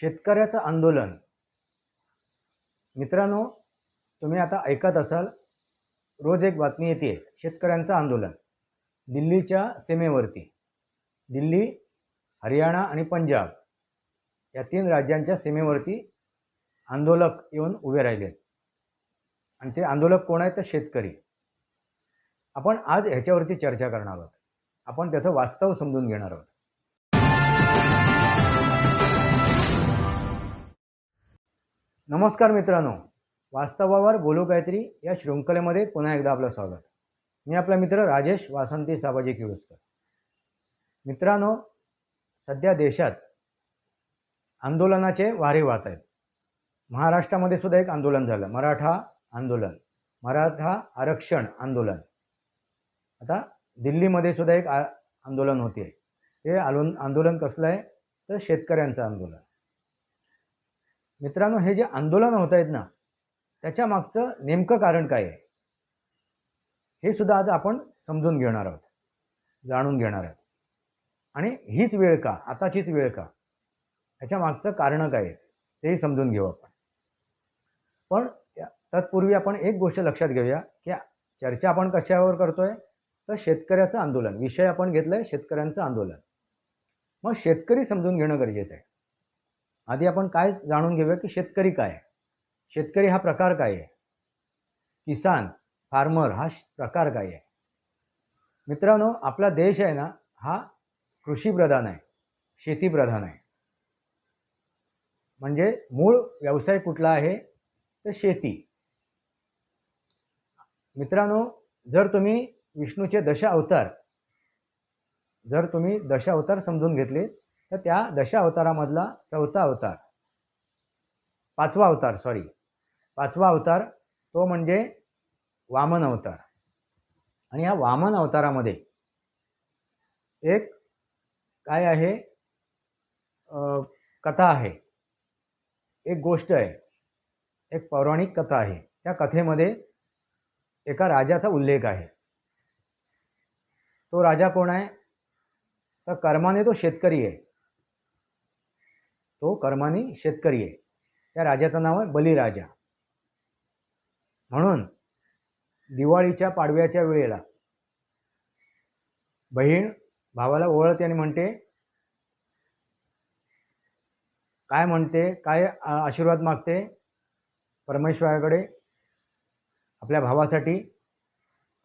शेतकऱ्याचं आंदोलन. मित्रांनो तुम्ही आता ऐकत असाल रोज एक बातमी येते शेतकऱ्यांचं आंदोलन. दिल्लीच्या सीमेवरती. दिल्ली हरियाणा आणि पंजाब या तीन राज्यांच्या सीमेवरती आंदोलक येऊन उभे राहिले. आणि ते आंदोलक कोण आहेत? तर शेतकरी. आपण आज ह्याच्यावरती चर्चा करणार आहोत. आपण त्याचं वास्तव समजून घेणार आहोत. नमस्कार मित्रांनो. वास्तवावर बोलू काहीतरी या शृंखलेमध्ये पुन्हा एकदा आपलं स्वागत. मी आपला मित्र राजेश वासंती साबाजी किळुसकर मित्रांनो सध्या देशात आंदोलनाचे वारे वाहत आहेत. महाराष्ट्रामध्ये सुद्धा एक आंदोलन झालं. मराठा आंदोलन मराठा आरक्षण आंदोलन. आता दिल्लीमध्ये सुद्धा एक आंदोलन होते ते आलो आंदोलन कसलं आहे? तर शेतकऱ्यांचं आंदोलन. मित्रांनो हे जे आंदोलन होत आहेत ना त्याच्या मागचं नेमकं कारण काय आहे? हे सुद्धा आज आपण समजून घेणार आहोत जाणून घेणार आहोत. आणि हीच वेळ का आताचीच वेळ का? ह्याच्या मागचं कारण काय आहे तेही समजून घेऊ आपण. पण तत्पूर्वी आपण एक गोष्ट लक्षात घेऊया की चर्चा आपण कशावर करतोय? तर शेतकऱ्याचं आंदोलन विषय आपण घेतलाय शेतकऱ्यांचं आंदोलन. मग शेतकरी समजून घेणं गरजेचं आहे. आधी आपण काय जाणून घेऊया की शेतकरी काय शेतकरी हा प्रकार काय आहे? किसान फार्मर हा प्रकार काय आहे? मित्रांनो आपला देश आहे ना हा कृषीप्रधान आहे शेतीप्रधान आहे. म्हणजे मूळ व्यवसाय कुठला आहे? तर शेती. मित्रांनो जर तुम्ही विष्णूचे दशा अवतार जर तुम्ही दशावतार समजून घेतले तर त्या दशावतारामधला चौथा अवतार पाचवा अवतार सॉरी पाचवा अवतार तो म्हणजे वामन अवतार. आणि ह्या वामन अवतारामध्ये एक काय आहे? कथा आहे. एक गोष्ट आहे. एक पौराणिक कथा आहे. त्या कथेमध्ये एका राजाचा उल्लेख आहे. तो राजा कोण आहे? तर कर्माने तो शेतकरी आहे. तो कर्माने शेतकरी आहे. त्या राजाचं नाव आहे बलिराजा. म्हणून दिवाळीच्या पाडव्याच्या वेळेला बहीण भावाला ओळखते आणि म्हणते काय म्हणते? काय आशीर्वाद मागते परमेश्वराकडे आपल्या भावासाठी?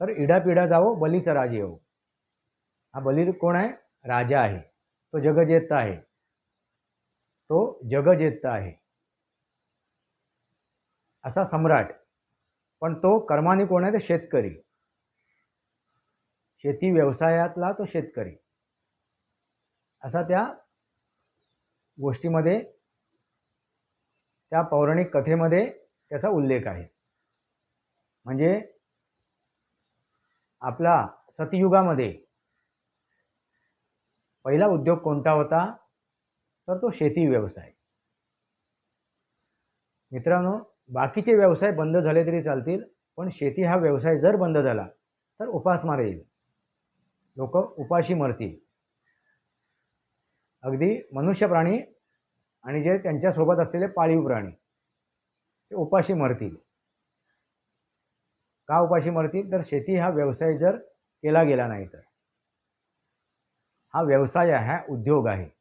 तर इडापिडा जावो बलीचा राज येऊ हा बली कोण आहे? राजा आहे. तो जगजेता आहे. तो जगजेत आहे. असा सम्राट. पण तो कर्माने कोण आहे? तर शेतकरी. शेती व्यवसायातला तो शेतकरी. असा त्या गोष्टीमध्ये त्या पौराणिक कथेमध्ये त्याचा उल्लेख आहे. म्हणजे आपला सतयुगामध्ये पहिला उद्योग कोणता होता? तर तो शेती व्यवसाय. मित्रांनो बाकीचे व्यवसाय बंद झाले तरी चालतील पण शेती हा व्यवसाय जर बंद झाला तर उपासमार येईल. लोक उपाशी मरतील. अगदी मनुष्य प्राणी आणि जे त्यांच्यासोबत असलेले पाळीव प्राणी ते उपाशी मरतील. का उपाशी मरतील? तर शेती हा व्यवसाय जर केला गेला नाही तर. हा व्यवसाय आहे हा उद्योग आहे.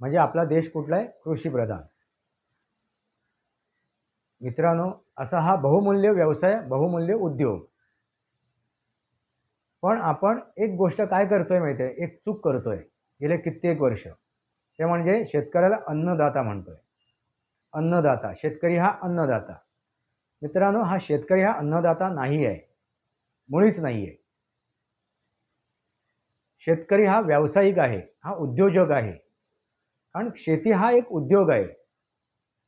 म्हणजे आपला देश कुठला आहे कृषीप्रधान. मित्रांनो असा हा बहुमूल्य व्यवसाय बहुमूल्य उद्योग. पण आपण एक गोष्ट काय करतोय माहिती आहे एक चूक करतोय. गेले कित्येक वर्ष. ते म्हणजे शेतकऱ्याला अन्नदाता म्हणतोय. अन्नदाता. शेतकरी हा अन्नदाता. मित्रांनो हा शेतकरी हा अन्नदाता नाही आहे मुळीच नाही आहे शेतकरी हा व्यावसायिक आहे. हा उद्योजक आहे. कारण शेती हा एक उद्योग आहे.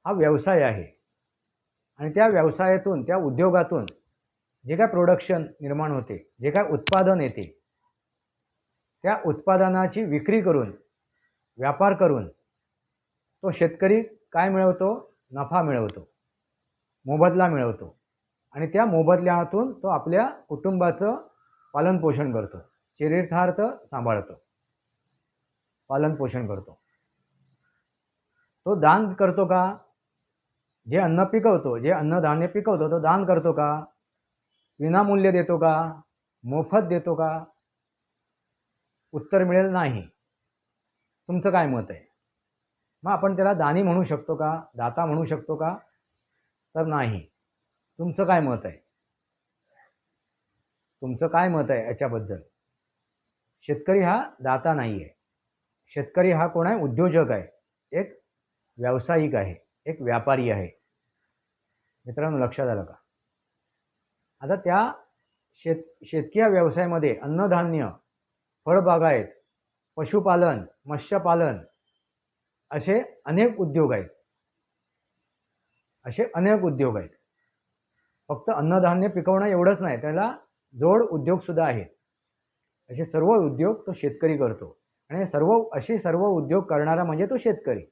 हा व्यवसाय आहे. आणि त्या व्यवसायातून त्या उद्योगातून जे काय प्रोडक्शन निर्माण होते जे काय उत्पादन येते त्या उत्पादनाची विक्री करून व्यापार करून तो शेतकरी काय मिळवतो? नफा मिळवतो. मोबदला मिळवतो. आणि त्या मोबदल्यातून तो आपल्या कुटुंबाचं पालनपोषण करतो. शरीरार्थ सांभाळतो. पालनपोषण करतो. तो दान करतो का? जे अन्न पिकवतो जे अन्नधान्य पिकवतो तो दान करतो का? विनामूल्य देतो का? मोफत देतो का? उत्तर मिळेल नाही. तुमचं काय मत आहे? मग आपण त्याला दानी म्हणू शकतो का? दाता म्हणू शकतो का? तर नाही. तुमचं काय मत आहे? तुमचं काय मत आहे याच्याबद्दल? शेतकरी हा दाता नाही आहे शेतकरी हा कोण आहे? उद्योजक आहे. एक व्यावसायिक आहे एक व्यापारी आहे. मित्रांनो लक्षात आलं का? आता त्या शेत शेतकी व्यवसायामध्ये अन्नधान्य फळबागायत पशुपालन मत्स्यपालन असे अनेक उद्योग आहेत. असे अनेक उद्योग आहेत. फक्त अन्नधान्य पिकवणं एवढंच नाही त्याला जोड उद्योगसुद्धा आहेत. असे सर्व उद्योग तो शेतकरी करतो. आणि सर्व असे सर्व उद्योग करणारा म्हणजे तो शेतकरी.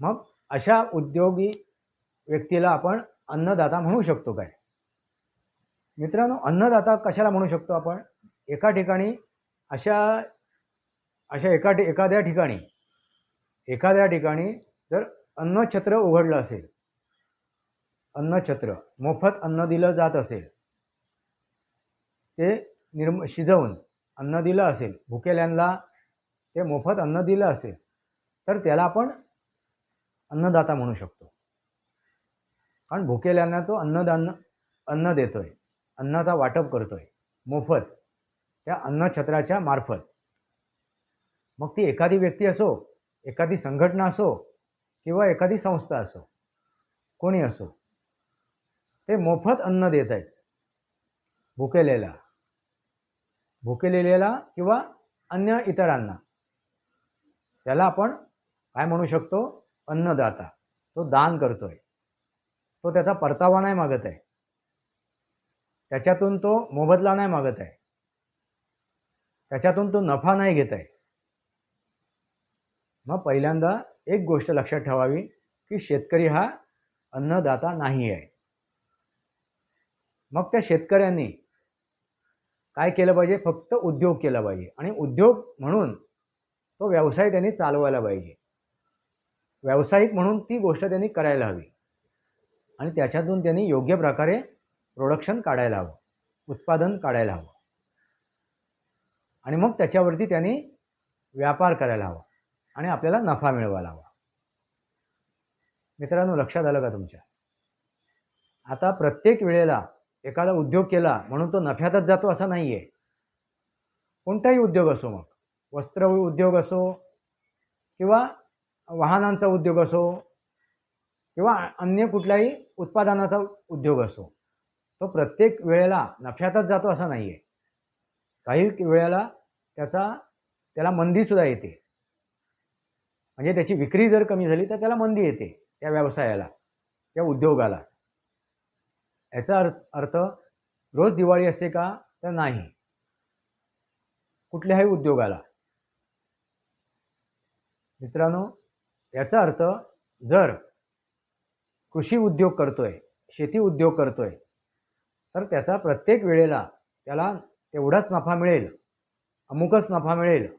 मग अशा उद्योगी व्यक्तीला आपण अन्नदाता म्हणू शकतो काय? मित्रांनो अन्नदाता कशाला म्हणू शकतो आपण? एका ठिकाणी अशा अशा एका एखाद्या ठिकाणी एखाद्या ठिकाणी जर अन्नछत्र उघडलं असेल अन्नछत्र मोफत अन्न दिलं जात असेल ते निर्म शिजवून अन्न दिलं असेल भुकेल्यांना ते मोफत अन्न दिलं असेल तर त्याला आपण अन्नदाता म्हणू शकतो. कारण भुकेल्यांना तो अन्नदान अन्न देतोय. अन्नाचा वाटप करतोय. मोफत. त्या अन्नछत्राच्या मार्फत. मग ती एखादी व्यक्ती असो एखादी संघटना असो किंवा एखादी संस्था असो कोणी असो ते मोफत अन्न देत आहेत. भुकेलेला. भुकेलेल्याला किंवा अन्य इतरांना. त्याला आपण काय म्हणू शकतो? अन्नदाता. तो दान करतोय. तो त्याचा परतावा नाही मागत आहे. त्याच्यातून तो मोबदला नाही मागत आहे. त्याच्यातून तो नफा नाही घेत आहे. मग पहिल्यांदा एक गोष्ट लक्षात ठेवावी की शेतकरी हा अन्नदाता नाही आहे. मग त्या शेतकऱ्यांनी काय केलं पाहिजे? फक्त उद्योग केला पाहिजे. आणि उद्योग म्हणून तो व्यवसाय त्यांनी चालवायला पाहिजे. व्यावसायिक म्हणून ती गोष्ट त्यांनी करायला हवी. आणि त्याच्यातून त्यांनी योग्य प्रकारे प्रोडक्शन काढायला हवं. उत्पादन काढायला हवं. आणि मग त्याच्यावरती त्यांनी व्यापार करायला हवा. आणि आपल्याला नफा मिळवायला हवा. मित्रांनो लक्षात आलं का तुमच्या? आता प्रत्येक वेळेला एखादा उद्योग केला म्हणून तो नफ्यातच जातो असा नाही आहे कोणताही उद्योग असो मग वस्त्र उद्योग असो किंवा वाहनांचा उद्योग असो किंवा अन्य कुठल्याही उत्पादनाचा उद्योग असो तो प्रत्येक वेळेला नफ्यातच जातो असा नाही आहे काही वेळेला त्याचा त्याला मंदीसुद्धा येते. म्हणजे त्याची विक्री जर कमी झाली तर त्याला मंदी येते त्या व्यवसायाला त्या उद्योगाला. याचा अर्थ अर्थ रोज दिवाळी असते का तर नाही. कुठल्याही उद्योगाला. मित्रांनो याचा अर्थ जर कृषी उद्योग करतोय शेती उद्योग करतोय तर त्याचा प्रत्येक वेळेला त्याला तेवढाच नफा मिळेल अमुकच नफा मिळेल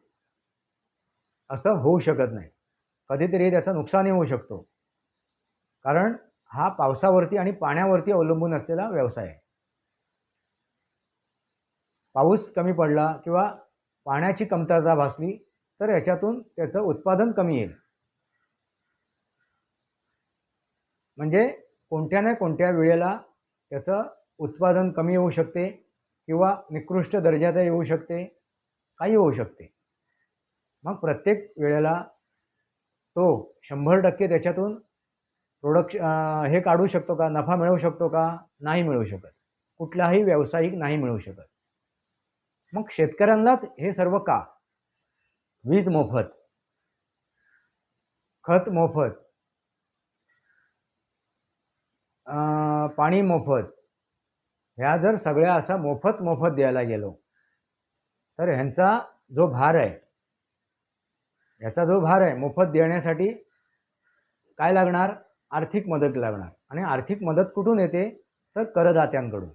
असं होऊ शकत नाही. कधीतरी त्याचं नुकसानही होऊ शकतो. कारण हा पावसावरती आणि पाण्यावरती अवलंबून असलेला व्यवसाय आहे. पाऊस कमी पडला किंवा पाण्याची कमतरता भासली तर याच्यातून त्याचं उत्पादन कमी येईल. म्हणजे कोणत्या ना कोणत्या वेळेला त्याचं उत्पादन कमी होऊ शकते किंवा निकृष्ट दर्जाचं येऊ शकते काही होऊ शकते. मग प्रत्येक वेळेला तो शंभर टक्के त्याच्यातून प्रोडक्श हे काढू शकतो का नफा मिळवू शकतो का नाही मिळवू शकत. कुठलाही व्यावसायिक नाही मिळवू शकत. मग शेतकऱ्यांनाच हे सर्व का? वीज मोफत. खत मोफत. पाणी मोफत. ह्या जर सगळ्या असा मोफत मोफत द्यायला गेलो तर ह्यांचा जो भार आहे याचा जो भार आहे मोफत देण्यासाठी काय लागणार? आर्थिक मदत लागणार. आणि आर्थिक मदत कुठून येते? तर करदात्यांकडून.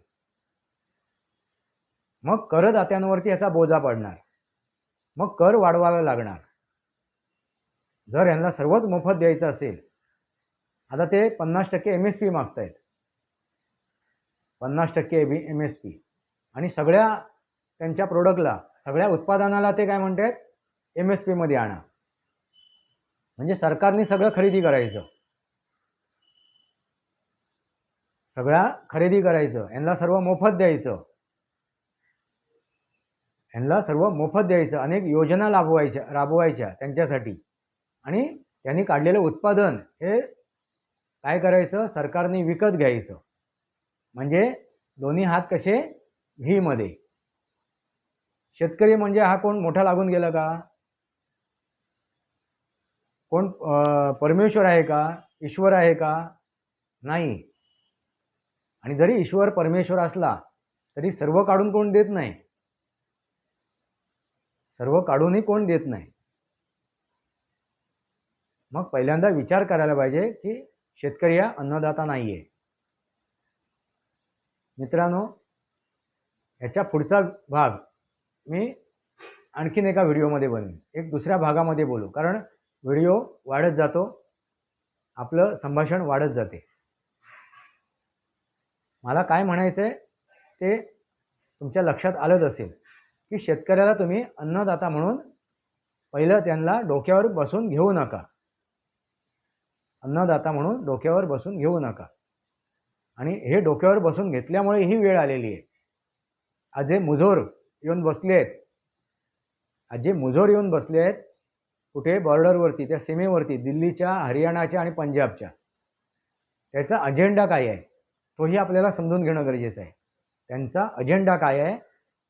मग करदात्यांवरती याचा बोजा पडणार. मग कर वाढवावा लागणार. जर यांना सर्वच मोफत द्यायचं असेल आता ते पन्नास टक्के एम एस पी मागतायत. पन्नास टक्के एम एस पी आणि सगळ्या त्यांच्या प्रोडक्टला सगळ्या उत्पादनाला ते काय म्हणतात एम एस पीमध्ये आणा. म्हणजे सरकारने सगळं खरेदी करायचं. सगळ्या खरेदी करायचं. यांना सर्व मोफत द्यायचं. यांना सर्व मोफत द्यायचं. अनेक योजना राबवायच्या राबवायच्या त्यांच्यासाठी. आणि त्यांनी काढलेलं उत्पादन हे काय करायचं? सरकारने विकत घ्यायचं. म्हणजे दोन्ही हात कसे? व्हीमध्ये शेतकरी म्हणजे हा कोण मोठा लागून गेला का? कोण परमेश्वर आहे का? ईश्वर आहे का? नाही. आणि जरी ईश्वर परमेश्वर असला तरी सर्व काढून कोण देत नाही? सर्व काढूनही कोण देत नाही? मग पहिल्यांदा विचार करायला पाहिजे की शेतकरी हा अन्नदाता नाही आहे मित्रांनो ह्याच्या पुढचा भाग मी आणखीन एका व्हिडिओमध्ये बनवेन. एक दुसऱ्या भागामध्ये बोलू. कारण व्हिडिओ वाढत जातो आपलं संभाषण वाढत जाते. मला काय म्हणायचं आहे ते तुमच्या लक्षात आलंच असेल की शेतकऱ्याला तुम्ही अन्नदाता म्हणून पहिलं त्यांना डोक्यावर बसून घेऊ नका. अन्नदाता म्हणून डोक्यावर बसून घेऊ नका. आणि हे डोक्यावर बसून घेतल्यामुळे ही वेळ आलेली आहे. आज जे मुजोर येऊन बसले आहेत आज जे मुजोर येऊन बसले आहेत कुठे बॉर्डरवरती त्या सीमेवरती दिल्लीच्या हरियाणाच्या आणि पंजाबच्या त्याचा अजेंडा काय आहे? तोही आपल्याला समजून घेणं गरजेचं आहे. त्यांचा अजेंडा काय आहे?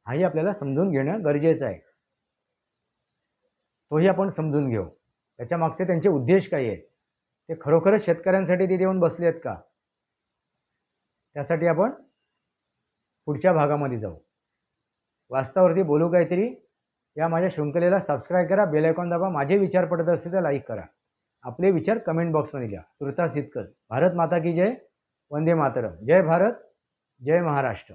हाही आपल्याला समजून घेणं गरजेचं आहे. तोही आपण समजून घेऊ. त्याच्या मागचे त्यांचे उद्देश काय आहेत? ते खरोखरच शेतकऱ्यांसाठी तिथे येऊन बसले आहेत का? त्यासाठी आपण पुढच्या भागामध्ये जाऊ. वास्तवावरती बोलू काहीतरी? या माझ्या शृंखलेला सबस्क्राईब करा बेल आयकॉन दाबा. माझे विचार पडत असतील तर लाईक करा. आपले विचार कमेंट बॉक्समध्ये लिहा. तुर्तास इतकंच भारत माता की जय. वंदे मातरम. जय भारत जय महाराष्ट्र.